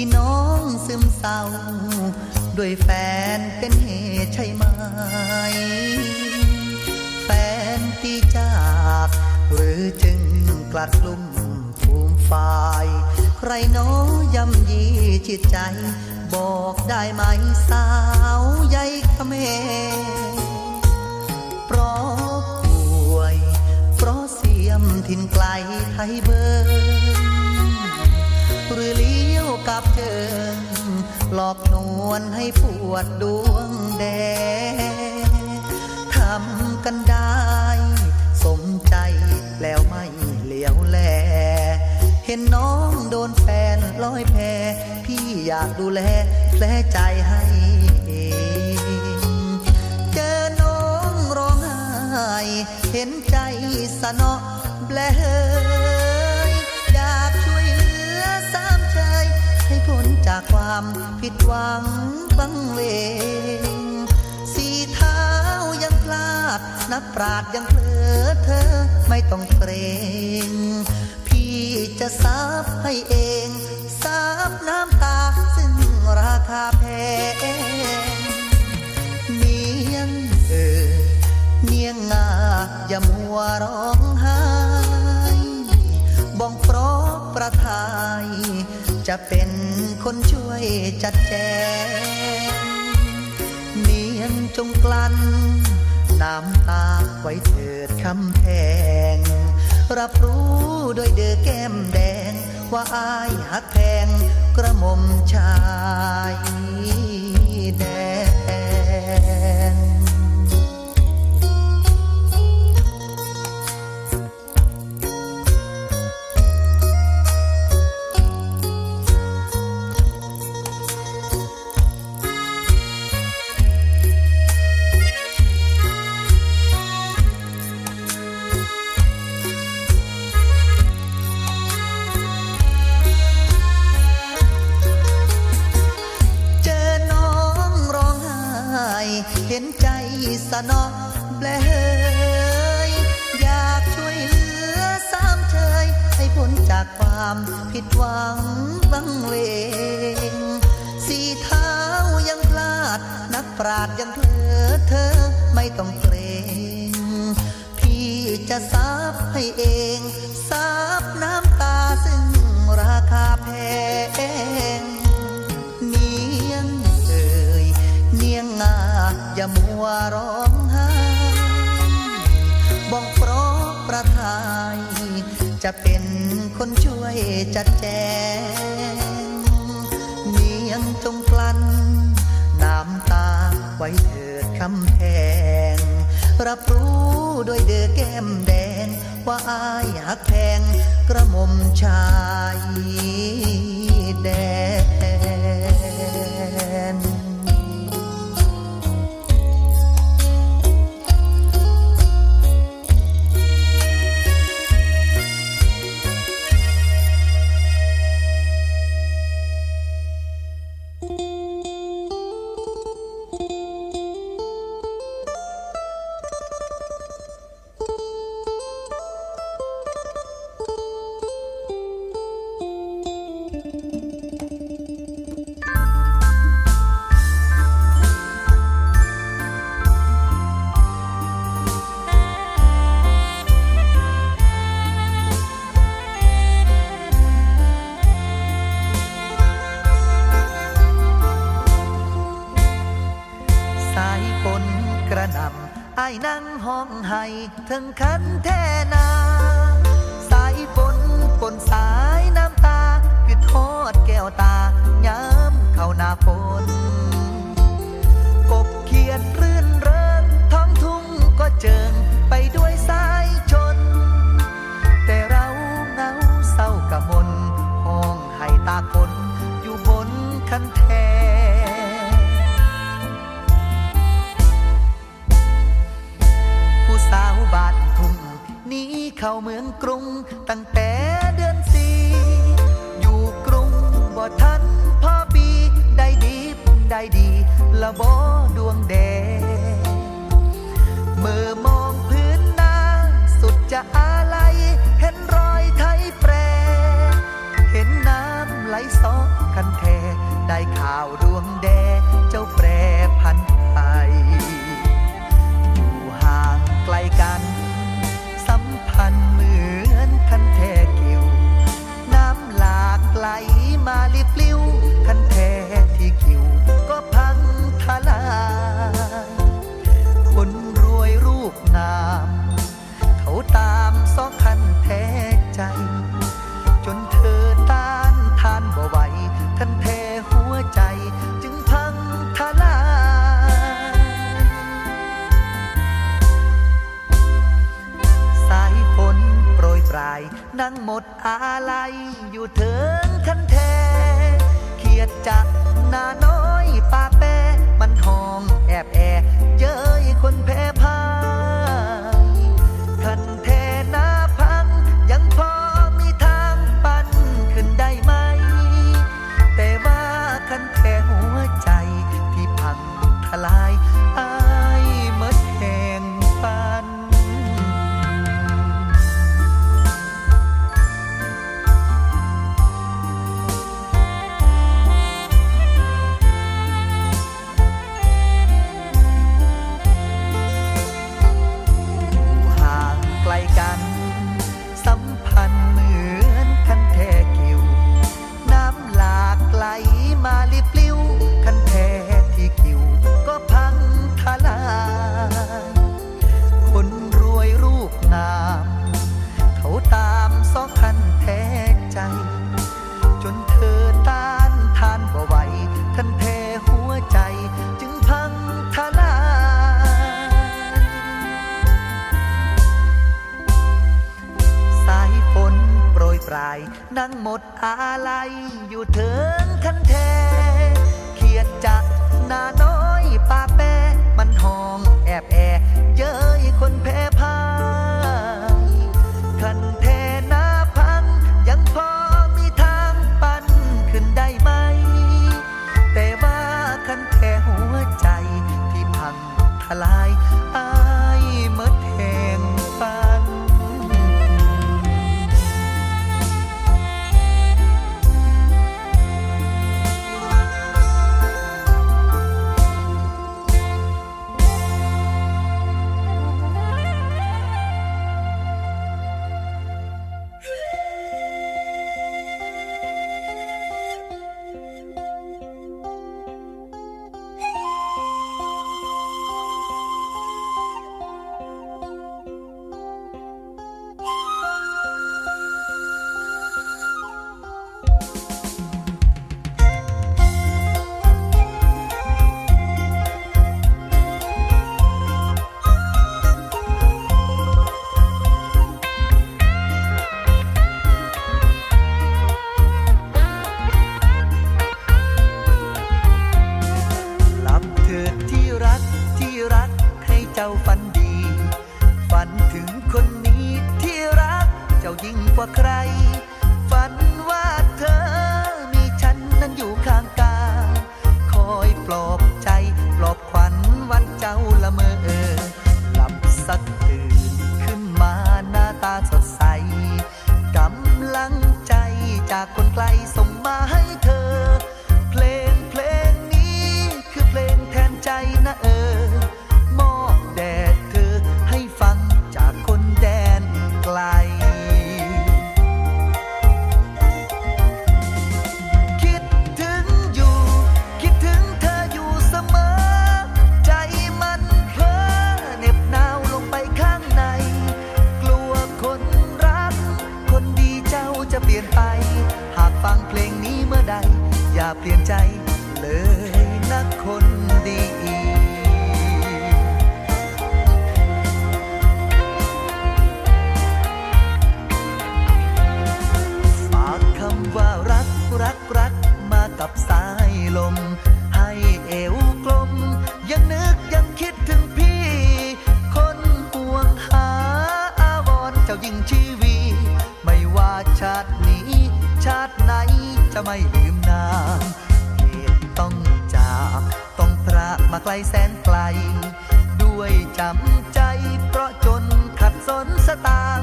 ที่น้องซึมเศร้า ด้วยแฟนเป็นเหตุใช่ไหม แฟนที่จากหรือจึงกลัดกลุ่มภูมิฟาย ใครน้อย่ำยีจิตใจ บอกได้ไหมสาวใยเขมรเพราะป่วย เพราะเสียมถิ่นไกลไทยเบิร์ หรือเลี้ยวกับเจิงหลอกนวลให้ปวดดวงแดงทำกันได้ สมใจแล้วไม่เหลียวแล เห็นน้องโดนแฟนลอยแพ พี่อยากดูแลแผลใจให้เจอน้องร้องไห้ เห็นใจสะเนา จากความผิดหวังบังเวงสีเท้ายังพลาดนักปราดยังเพลอเธอไม่ต้องเกรงพี่จะซับให้เองซับน้ำตาซึ่งราคาแพงเนียงเออเนียงงาอย่ามัวร้อง จะเป็นคนช่วยจัดแจงเนียงจงกลั้นน้ำตาไว้เถิดคำแพง รับรู้โดวยเดือแก้มแดง ว่าอายหักแพงกระมมชายแดง ปราดยังเพลอเธอไม่ต้องเกรง พี่จะซับให้เองซับน้ำตาซึ่งราคาแพง เนียงเอ่ยเนียงงาอย่ามัวร้องไห้บ้องเพราะประทาย จะเป็นคนช่วยจัดแจ รับรู้โดวยเดือแก้มแดง ว่าอายหักแพงกระหมมชายแดง ห้องไห้ถึงคันแท่นา สายฝนปนสายน้ำตาคือทอดแก้วตาย้ำเข้าหน้าฝน กบเขียดรื่นเริงท้องทุ่งก็เจิงไปด้วยสายชน แต่เราเงาเศร้ากะมนห้องให้ตากฝนอยู่บนคันแท บ้านทุ่งหนีเข้าเมืองกรุง ตั้งแต่เดือนสี่อยู่กรุงบ่ทันพอปี ได้ดีได้ดีละบ่ดวงแดงเมื่อมองพื้นนาสุดจะอะไรเห็นรอยไทยแปร เห็นน้ำไหลซอกคันแทได้ข่าวดวงแดเจ้าแปร เย้ยคนแพ้ ดอะไรอยู่เถิงคันเทเขียดจากนาน้อยป่าเป้มันหองแอบแอบ เจ้าฝันดี ฝันถึงคนนี้ที่รักเจ้ายิ่งกว่าใคร เปลี่ยนใจเลยนะคนดีฝากคำว่ารักรักรักมากับสายลม ให้เอวกลม ยังนึกยังคิดถึงพี่ คนห่วงหาอาวรเจ้ายิ่งชีวี ไม่ว่าชาตินี้ ชาติไหนจะไม่ ลแสนไกล ด้วยจำใจเพราะจนขัดสนสตาง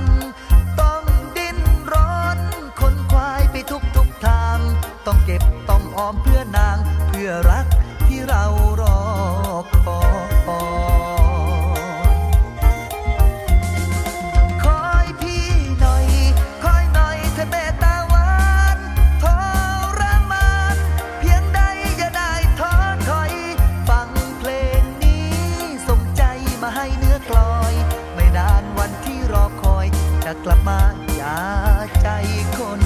ต้องดิ้นร้อนคนควายไปทุกทุกทาง ต้องเก็บต้องออมเพื่อนางเพื่อรักที่เรารอ ยาใจคน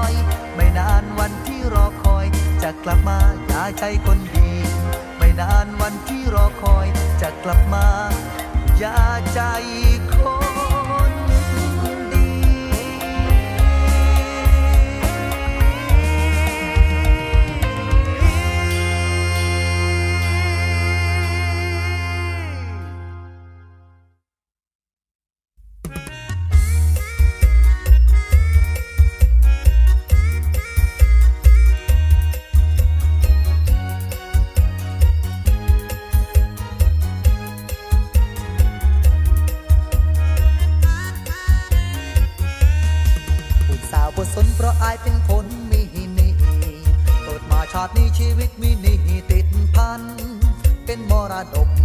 อย ไม่นานวันที่รอคอย จะกลับมายายใจคนดี ไม่นานวันที่รอคอย จะกลับมายาใจคน more I know.